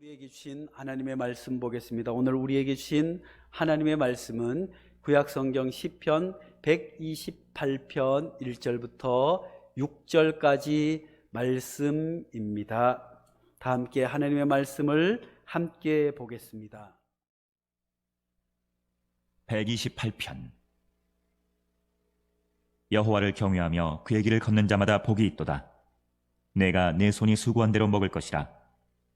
우리에게 주신 하나님의 말씀 보겠습니다. 오늘 우리에게 주신 하나님의 말씀은 구약 성경 시편 128편 1절부터 6절까지 말씀입니다. 다 함께 하나님의 말씀을 함께 보겠습니다. 128편 여호와를 경외하며 그의 길을 걷는 자마다 복이 있도다. 내가 내 손이 수고한 대로 먹을 것이라.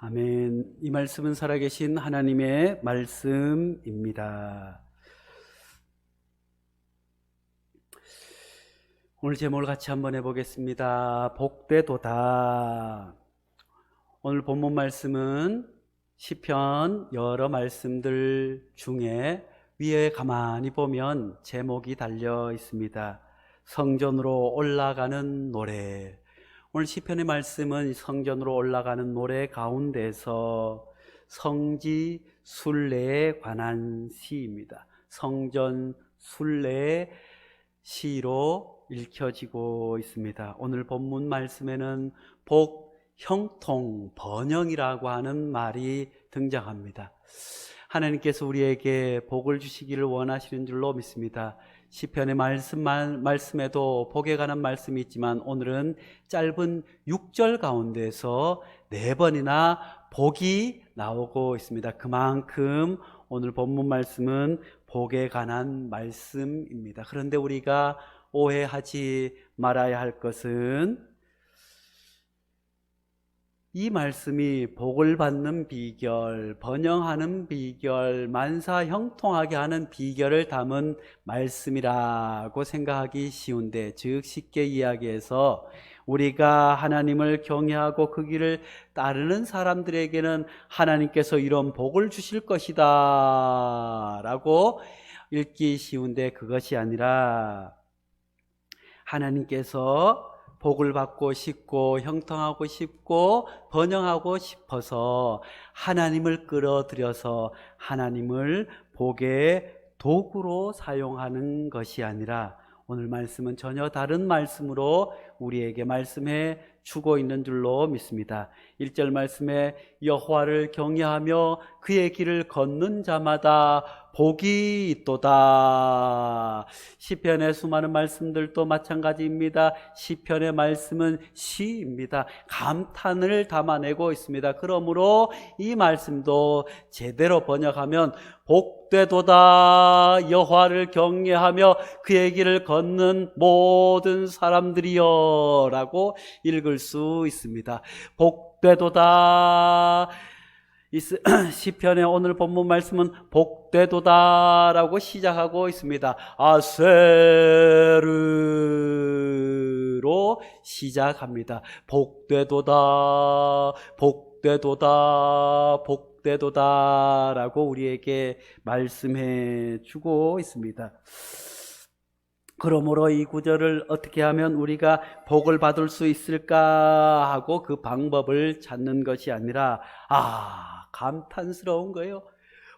아멘. 이 말씀은 살아계신 하나님의 말씀입니다. 오늘 제목을 같이 한번 해보겠습니다. 복되도다. 오늘 본문 말씀은 시편 여러 말씀들 중에 위에 가만히 보면 제목이 달려 있습니다. 성전으로 올라가는 노래. 오늘 시편의 말씀은 성전으로 올라가는 노래 가운데서 성지 순례에 관한 시입니다. 성전 순례 시로 읽혀지고 있습니다. 오늘 본문 말씀에는 복, 형통, 번영이라고 하는 말이 등장합니다. 하나님께서 우리에게 복을 주시기를 원하시는 줄로 믿습니다. 시편의 말씀만 말씀에도 복에 관한 말씀이 있지만 오늘은 짧은 6절 가운데서 네 번이나 복이 나오고 있습니다. 그만큼 오늘 본문 말씀은 복에 관한 말씀입니다. 그런데 우리가 오해하지 말아야 할 것은 이 말씀이 복을 받는 비결, 번영하는 비결, 만사 형통하게 하는 비결을 담은 말씀이라고 생각하기 쉬운데, 즉 쉽게 이야기해서 우리가 하나님을 경외하고 그 길을 따르는 사람들에게는 하나님께서 이런 복을 주실 것이다 라고 읽기 쉬운데 그것이 아니라 하나님께서 복을 받고 싶고 형통하고 싶고 번영하고 싶어서 하나님을 끌어들여서 하나님을 복의 도구로 사용하는 것이 아니라 오늘 말씀은 전혀 다른 말씀으로 우리에게 말씀해 주고 있는 줄로 믿습니다. 1절 말씀에 여호와를 경외하며 그의 길을 걷는 자마다 복이 있도다. 시편의 수많은 말씀들도 마찬가지입니다. 시편의 말씀은 시입니다. 감탄을 담아내고 있습니다. 그러므로 이 말씀도 제대로 번역하면 복되도다 여호와를 경외하며 그의 길을 걷는 모든 사람들이여라고 읽을 수 있습니다. 복되도다 시편의 오늘 본문 말씀은 복되도다라고 시작하고 있습니다. 아세르로 시작합니다. 복되도다, 복되도다, 복되도다라고 우리에게 말씀해 주고 있습니다. 그러므로 이 구절을 어떻게 하면 우리가 복을 받을 수 있을까 하고 그 방법을 찾는 것이 아니라 아 감탄스러운 거예요.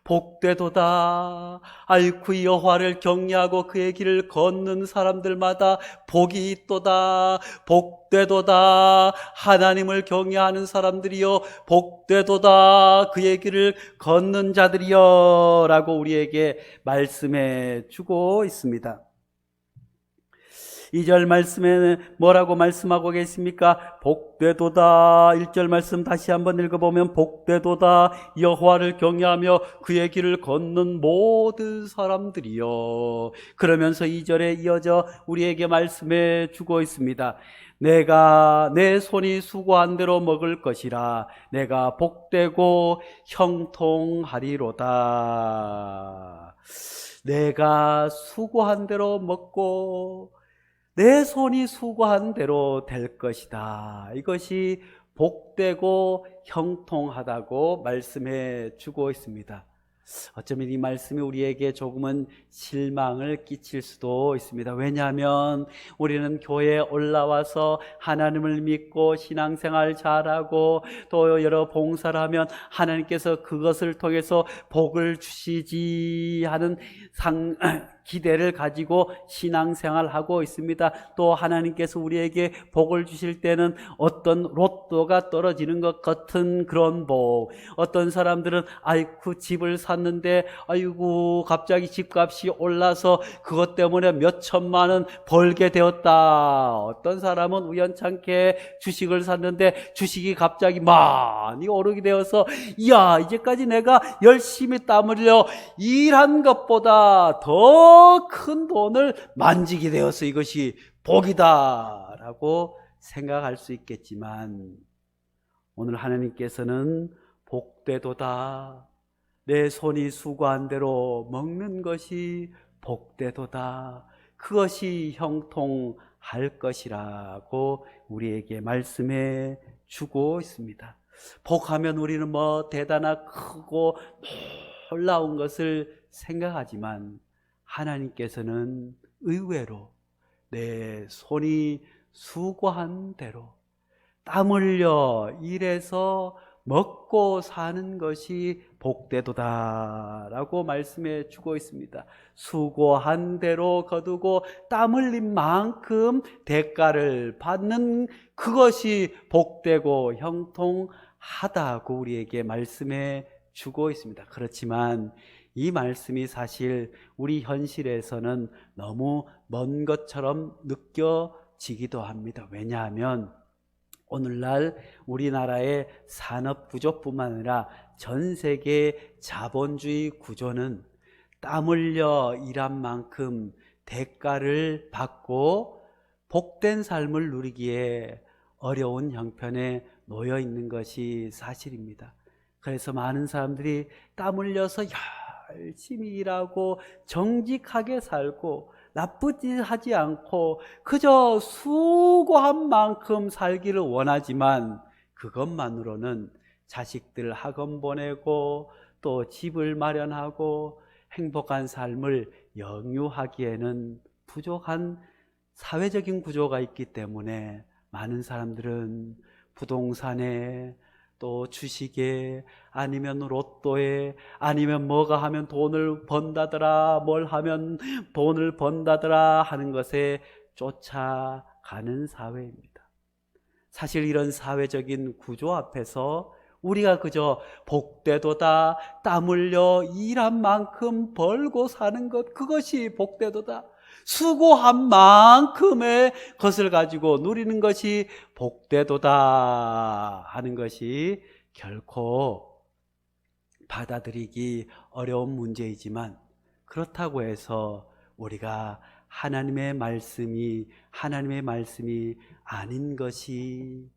복되도다. 아이쿠 여호와를 경외하고 그의 길을 걷는 사람들마다 복이 있도다. 복되도다. 하나님을 경외하는 사람들이여 복되도다. 그의 길을 걷는 자들이여라고 우리에게 말씀해 주고 있습니다. 2절 말씀에 뭐라고 말씀하고 계십니까? 복되도다. 1절 말씀 다시 한번 읽어보면 복되도다. 여호와를 경외하며 그의 길을 걷는 모든 사람들이요. 그러면서 2절에 이어져 우리에게 말씀해 주고 있습니다. 내가 내 손이 수고한 대로 먹을 것이라 내가 복되고 형통하리로다. 내가 수고한 대로 먹고 내 손이 수고한 대로 될 것이다. 이것이 복되고 형통하다고 말씀해 주고 있습니다. 어쩌면 이 말씀이 우리에게 조금은 실망을 끼칠 수도 있습니다. 왜냐하면 우리는 교회에 올라와서 하나님을 믿고 신앙생활 잘하고 또 여러 봉사를 하면 하나님께서 그것을 통해서 복을 주시지 하는 상, 기대를 가지고 신앙생활하고 있습니다. 또 하나님께서 우리에게 복을 주실 때는 어떤 로또가 떨어지는 것 같은 그런 복. 어떤 사람들은 아이쿠 집을 샀는데 아이고 갑자기 집값이 올라서 그것 때문에 몇 천만 원 벌게 되었다. 어떤 사람은 우연찮게 주식을 샀는데 주식이 갑자기 많이 오르게 되어서 이야 이제까지 내가 열심히 땀 흘려 일한 것보다 더큰 돈을 만지게 되어서 이것이 복이다라고 생각할 수 있겠지만 오늘 하나님께서는 복되도다 내 손이 수고한 대로 먹는 것이 복되도다 그것이 형통할 것이라고 우리에게 말씀해 주고 있습니다. 복하면 우리는 뭐 대단한 크고 놀라운 것을 생각하지만 하나님께서는 의외로 내 손이 수고한 대로 땀 흘려 일해서 먹고 사는 것이 복되도다 라고 말씀해 주고 있습니다. 수고한 대로 거두고 땀 흘린 만큼 대가를 받는 그것이 복되고 형통하다고 우리에게 말씀해 주고 있습니다. 그렇지만 이 말씀이 사실 우리 현실에서는 너무 먼 것처럼 느껴지기도 합니다. 왜냐하면 오늘날 우리나라의 산업 구조뿐만 아니라 전 세계 자본주의 구조는 땀 흘려 일한 만큼 대가를 받고 복된 삶을 누리기에 어려운 형편에 놓여 있는 것이 사실입니다. 그래서 많은 사람들이 땀 흘려서 열심히 일하고 정직하게 살고 나쁘지 하지 않고 그저 수고한 만큼 살기를 원하지만 그것만으로는 자식들 학원 보내고 또 집을 마련하고 행복한 삶을 영유하기에는 부족한 사회적인 구조가 있기 때문에 많은 사람들은 부동산에 또 주식에 아니면 로또에 아니면 뭐가 하면 돈을 번다더라 뭘 하면 돈을 번다더라 하는 것에 쫓아가는 사회입니다. 사실 이런 사회적인 구조 앞에서 우리가 그저 복되도다 땀 흘려 일한 만큼 벌고 사는 것 그것이 복되도다 수고한 만큼의 것을 가지고 누리는 것이 복되도다 하는 것이 결코 받아들이기 어려운 문제이지만 그렇다고 해서 우리가 하나님의 말씀이 하나님의 말씀이 아닌 것이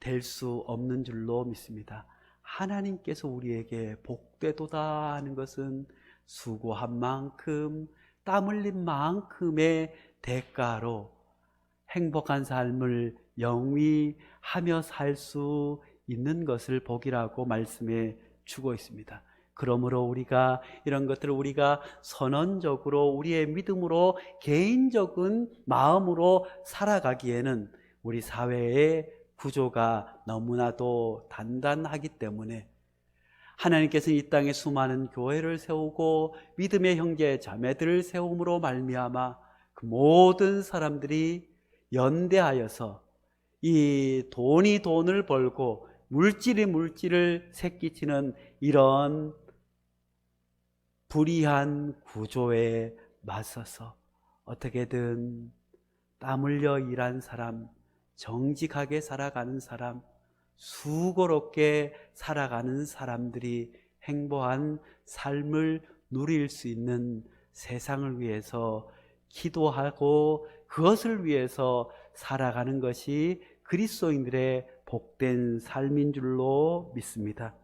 될 수 없는 줄로 믿습니다. 하나님께서 우리에게 복되도다 하는 것은 수고한 만큼 땀 흘린 만큼의 대가로 행복한 삶을 영위하며 살 수 있는 것을 복이라고 말씀해 주고 있습니다. 그러므로 우리가 이런 것들을 우리가 선언적으로 우리의 믿음으로 개인적인 마음으로 살아가기에는 우리 사회의 구조가 너무나도 단단하기 때문에 하나님께서 이 땅에 수많은 교회를 세우고 믿음의 형제 자매들을 세움으로 말미암아 그 모든 사람들이 연대하여서 이 돈이 돈을 벌고 물질이 물질을 새끼치는 이런 불이한 구조에 맞서서 어떻게든 땀 흘려 일한 사람, 정직하게 살아가는 사람, 수고롭게 살아가는 사람들이 행복한 삶을 누릴 수 있는 세상을 위해서 기도하고 그것을 위해서 살아가는 것이 그리스도인들의 복된 삶인 줄로 믿습니다.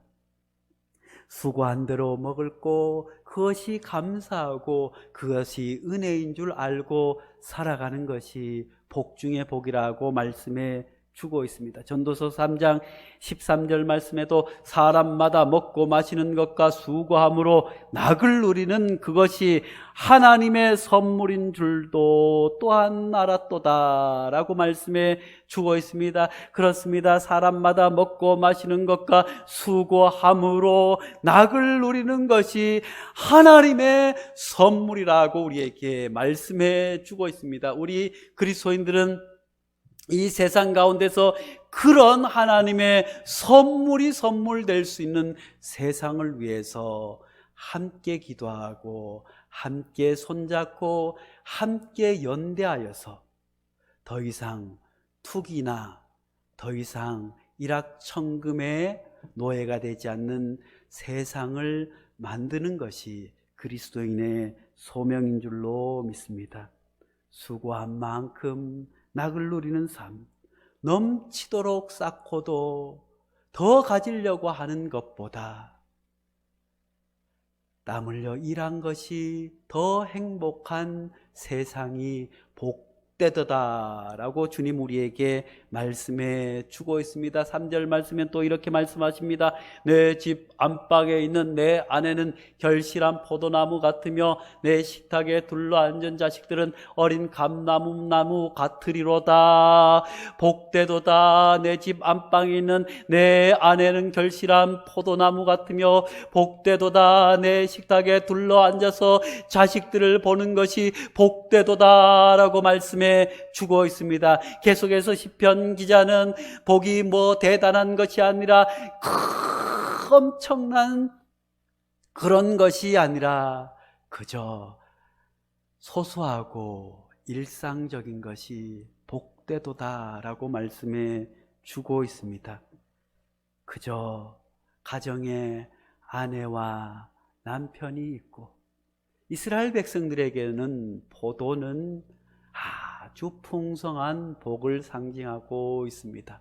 수고한 대로 먹을 거 그것이 감사하고 그것이 은혜인 줄 알고 살아가는 것이 복 중의 복이라고 말씀해 주고 있습니다. 전도서 3장 13절 말씀에도 사람마다 먹고 마시는 것과 수고함으로 낙을 누리는 그것이 하나님의 선물인 줄도 또한 알았도다라고 말씀해 주고 있습니다. 그렇습니다. 사람마다 먹고 마시는 것과 수고함으로 낙을 누리는 것이 하나님의 선물이라고 우리에게 말씀해 주고 있습니다. 우리 그리스도인들은 이 세상 가운데서 그런 하나님의 선물이 선물될 수 있는 세상을 위해서 함께 기도하고 함께 손잡고 함께 연대하여서 더 이상 투기나 더 이상 일확천금의 노예가 되지 않는 세상을 만드는 것이 그리스도인의 소명인 줄로 믿습니다. 수고한 만큼 낙을 누리는 삶, 넘치도록 쌓고도 더 가지려고 하는 것보다 땀 흘려 일한 것이 더 행복한 세상이 복 되더다라고 주님 우리에게 말씀해 주고 있습니다. 3절 말씀엔 또 이렇게 말씀하십니다. 내 집 안방에 있는 내 아내는 결실한 포도나무 같으며 내 식탁에 둘러앉은 자식들은 어린 감나무 나무 같으리로다. 복되도다. 내 집 안방에 있는 내 아내는 결실한 포도나무 같으며 복되도다. 내 식탁에 둘러앉아서 자식들을 보는 것이 복되도다라고 말씀해 주고 있습니다. 계속해서 시편 기자는 복이 뭐 대단한 것이 아니라 크, 엄청난 그런 것이 아니라 그저 소소하고 일상적인 것이 복되도다라고 말씀해 주고 있습니다. 그저 가정에 아내와 남편이 있고 이스라엘 백성들에게는 포도는 아주 풍성한 복을 상징하고 있습니다.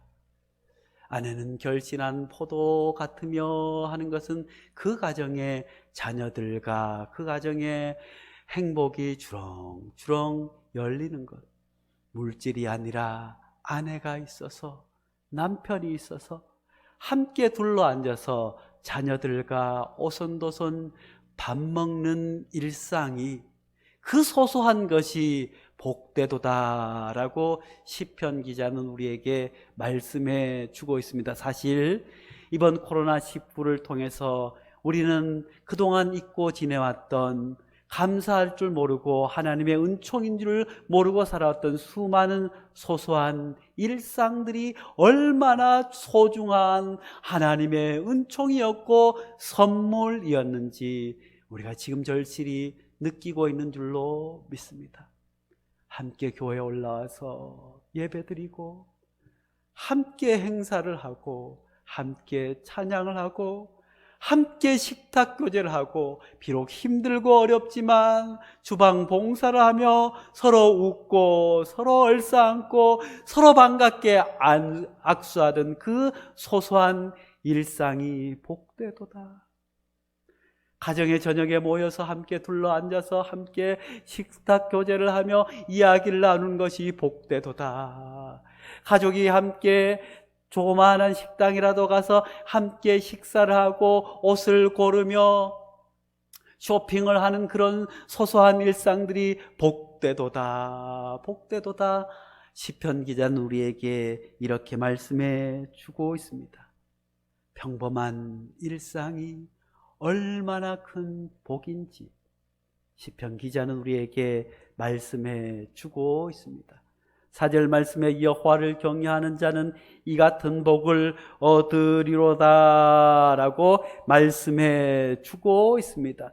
아내는 결신한 포도 같으며 하는 것은 그 가정의 자녀들과 그 가정의 행복이 주렁주렁 열리는 것. 물질이 아니라 아내가 있어서 남편이 있어서 함께 둘러 앉아서 자녀들과 오손도손 밥 먹는 일상이 그 소소한 것이 복되도다라고 시편 기자는 우리에게 말씀해 주고 있습니다. 사실 이번 코로나 19를 통해서 우리는 그동안 잊고 지내왔던 감사할 줄 모르고 하나님의 은총인 줄 모르고 살아왔던 수많은 소소한 일상들이 얼마나 소중한 하나님의 은총이었고 선물이었는지 우리가 지금 절실히 느끼고 있는 줄로 믿습니다. 함께 교회에 올라와서 예배드리고 함께 행사를 하고 함께 찬양을 하고 함께 식탁 교제를 하고 비록 힘들고 어렵지만 주방 봉사를 하며 서로 웃고 서로 얼싸안고 서로 반갑게 안- 악수하던 그 소소한 일상이 복되도다. 가정의 저녁에 모여서 함께 둘러 앉아서 함께 식탁 교제를 하며 이야기를 나누는 것이 복되도다. 가족이 함께 조그마한 식당이라도 가서 함께 식사를 하고 옷을 고르며 쇼핑을 하는 그런 소소한 일상들이 복되도다. 복되도다. 시편 기자는 우리에게 이렇게 말씀해 주고 있습니다. 평범한 일상이 얼마나 큰 복인지 시편 기자는 우리에게 말씀해 주고 있습니다. 사절 말씀에 여호와를 경외하는 자는 이 같은 복을 얻으리로다라고 말씀해 주고 있습니다.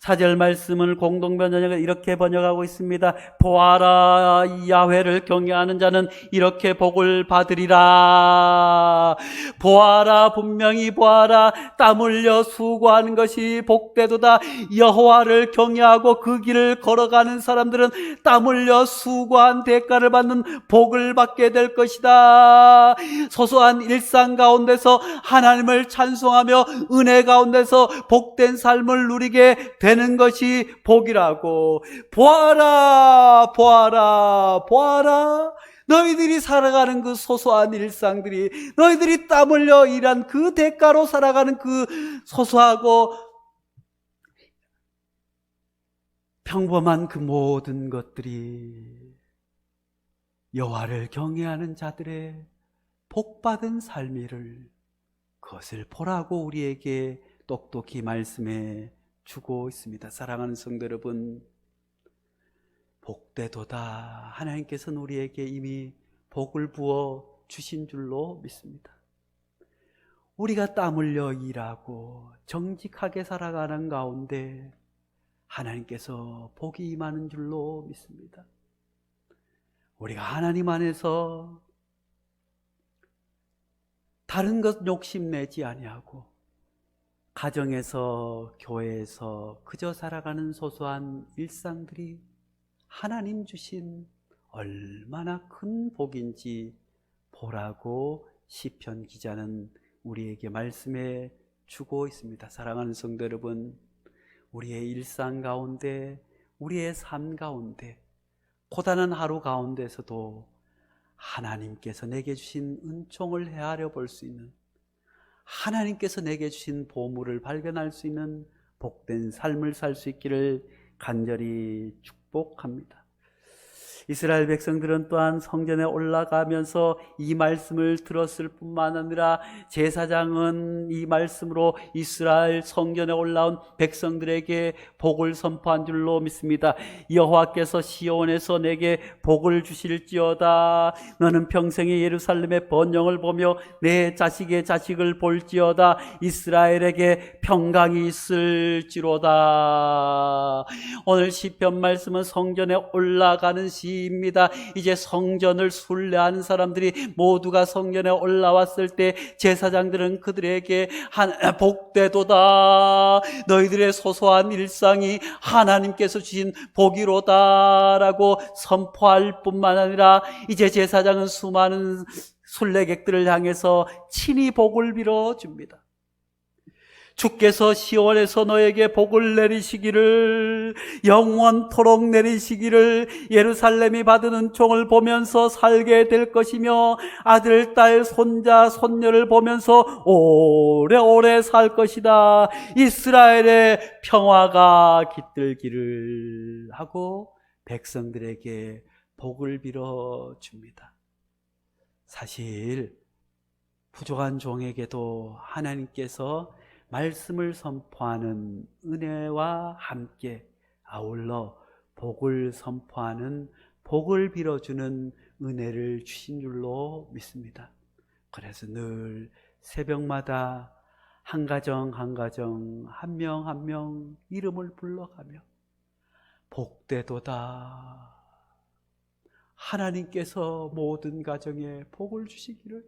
사절 말씀을 공동 번역을 이렇게 번역하고 있습니다. 보아라 야훼를 경외하는 자는 이렇게 복을 받으리라. 보아라 분명히 보아라 땀 흘려 수고하는 것이 복되도다. 여호와를 경외하고 그 길을 걸어가는 사람들은 땀 흘려 수고한 대가를 받는 복을 받게 될 것이다. 소소한 일상 가운데서 하나님을 찬송하며 은혜 가운데서 복된 삶을 누리게 되는 것이 복이라고. 보아라 보아라 보아라. 너희들이 살아가는 그 소소한 일상들이 너희들이 땀 흘려 일한 그 대가로 살아가는 그 소소하고 평범한 그 모든 것들이 여호와를 경외하는 자들의 복받은 삶이를 그것을 보라고 우리에게 똑똑히 말씀해 주고 있습니다. 사랑하는 성도 여러분, 복되도다. 하나님께서는 우리에게 이미 복을 부어 주신 줄로 믿습니다. 우리가 땀 흘려 일하고 정직하게 살아가는 가운데 하나님께서 복이 임하는 줄로 믿습니다. 우리가 하나님 안에서 다른 것 욕심내지 아니하고 가정에서 교회에서 그저 살아가는 소소한 일상들이 하나님 주신 얼마나 큰 복인지 보라고 시편 기자는 우리에게 말씀해 주고 있습니다. 사랑하는 성도 여러분, 우리의 일상 가운데, 우리의 삶 가운데, 고단한 하루 가운데서도 하나님께서 내게 주신 은총을 헤아려 볼 수 있는 하나님께서 내게 주신 보물을 발견할 수 있는 복된 삶을 살 수 있기를 간절히 축복합니다. 이스라엘 백성들은 또한 성전에 올라가면서 이 말씀을 들었을 뿐만 아니라 제사장은 이 말씀으로 이스라엘 성전에 올라온 백성들에게 복을 선포한 줄로 믿습니다. 여호와께서 시온에서 내게 복을 주실지어다. 너는 평생에 예루살렘의 번영을 보며 내 자식의 자식을 볼지어다. 이스라엘에게 평강이 있을지로다. 오늘 시편 말씀은 성전에 올라가는 시 입니다. 이제 성전을 순례하는 사람들이 모두가 성전에 올라왔을 때 제사장들은 그들에게 한 복되도다. 너희들의 소소한 일상이 하나님께서 주신 복이로다라고 선포할 뿐만 아니라 이제 제사장은 수많은 순례객들을 향해서 친히 복을 빌어 줍니다. 주께서 시온에서 너에게 복을 내리시기를 영원토록 내리시기를 예루살렘이 받은 은총을 보면서 살게 될 것이며 아들, 딸, 손자, 손녀를 보면서 오래오래 살 것이다. 이스라엘의 평화가 깃들기를 하고 백성들에게 복을 빌어 줍니다. 사실 부족한 종에게도 하나님께서 말씀을 선포하는 은혜와 함께 아울러 복을 선포하는 복을 빌어주는 은혜를 주신 줄로 믿습니다. 그래서 늘 새벽마다 한 가정 한 가정 한 명 한 명 이름을 불러가며 복되도다. 하나님께서 모든 가정에 복을 주시기를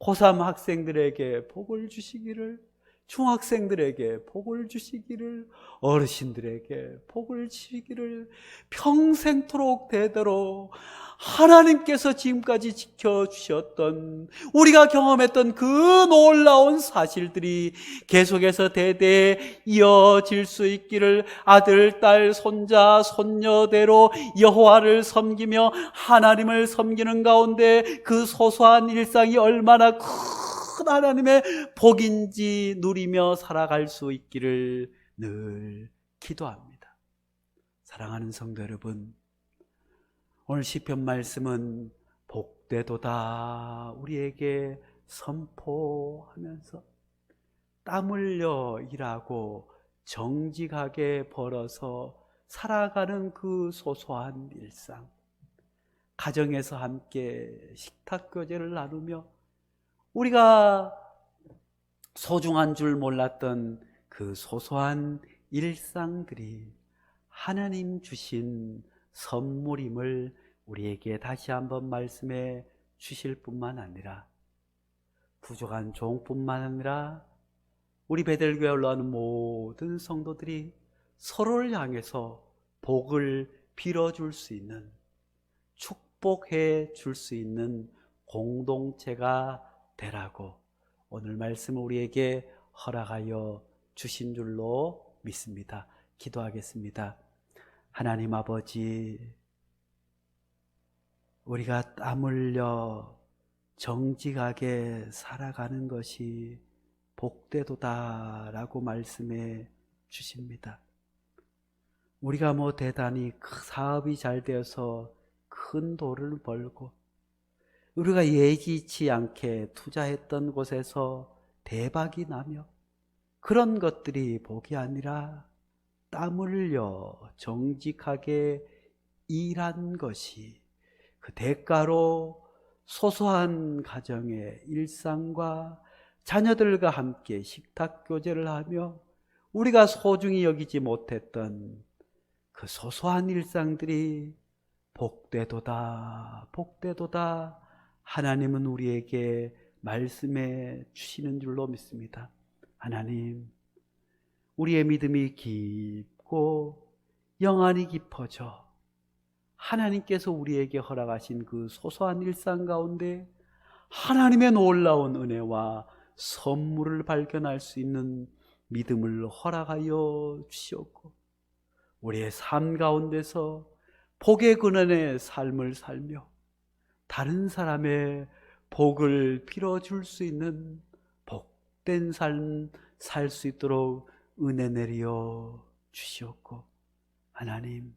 고3 학생들에게 복을 주시기를 중학생들에게 복을 주시기를 어르신들에게 복을 주시기를 평생토록 대대로 하나님께서 지금까지 지켜주셨던 우리가 경험했던 그 놀라운 사실들이 계속해서 대대에 이어질 수 있기를 아들, 딸, 손자, 손녀대로 여호와를 섬기며 하나님을 섬기는 가운데 그 소소한 일상이 얼마나 큰 하나님의 복인지 누리며 살아갈 수 있기를 늘 기도합니다. 사랑하는 성도 여러분, 오늘 시편 말씀은 복되도다 우리에게 선포하면서 땀 흘려 일하고 정직하게 벌어서 살아가는 그 소소한 일상 가정에서 함께 식탁 교제를 나누며 우리가 소중한 줄 몰랐던 그 소소한 일상들이 하나님 주신 선물임을 우리에게 다시 한번 말씀해 주실 뿐만 아니라 부족한 종뿐만 아니라 우리 베델교회 올라오는 모든 성도들이 서로를 향해서 복을 빌어줄 수 있는 축복해 줄 수 있는 공동체가 되라고 오늘 말씀 우리에게 허락하여 주신 줄로 믿습니다. 기도하겠습니다. 하나님 아버지, 우리가 땀 흘려 정직하게 살아가는 것이 복되도다라고 말씀해 주십니다. 우리가 뭐 대단히 그 사업이 잘 되어서 큰 돈을 벌고 우리가 예기치 않게 투자했던 곳에서 대박이 나며 그런 것들이 복이 아니라 땀 흘려 정직하게 일한 것이 그 대가로 소소한 가정의 일상과 자녀들과 함께 식탁 교제를 하며 우리가 소중히 여기지 못했던 그 소소한 일상들이 복되도다, 복되도다. 하나님은 우리에게 말씀해 주시는 줄로 믿습니다. 하나님, 우리의 믿음이 깊고 영안이 깊어져 하나님께서 우리에게 허락하신 그 소소한 일상 가운데 하나님의 놀라운 은혜와 선물을 발견할 수 있는 믿음을 허락하여 주시옵고 우리의 삶 가운데서 복의 근원의 삶을 살며 다른 사람의 복을 빌어줄 수 있는 복된 삶 살 수 있도록 은혜 내려 주시옵고 하나님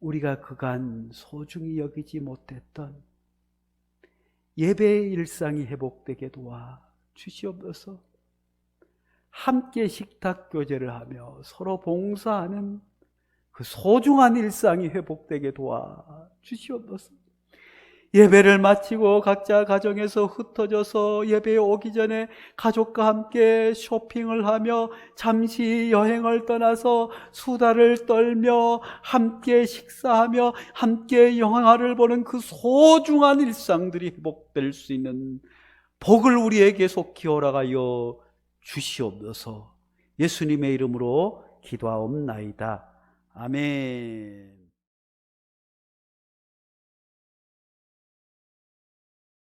우리가 그간 소중히 여기지 못했던 예배의 일상이 회복되게 도와 주시옵소서. 함께 식탁 교제를 하며 서로 봉사하는 그 소중한 일상이 회복되게 도와 주시옵소서. 예배를 마치고 각자 가정에서 흩어져서 예배에 오기 전에 가족과 함께 쇼핑을 하며 잠시 여행을 떠나서 수다를 떨며 함께 식사하며 함께 영화를 보는 그 소중한 일상들이 회복될 수 있는 복을 우리에게 속히 허락하여 주시옵소서 예수님의 이름으로 기도하옵나이다. 아멘.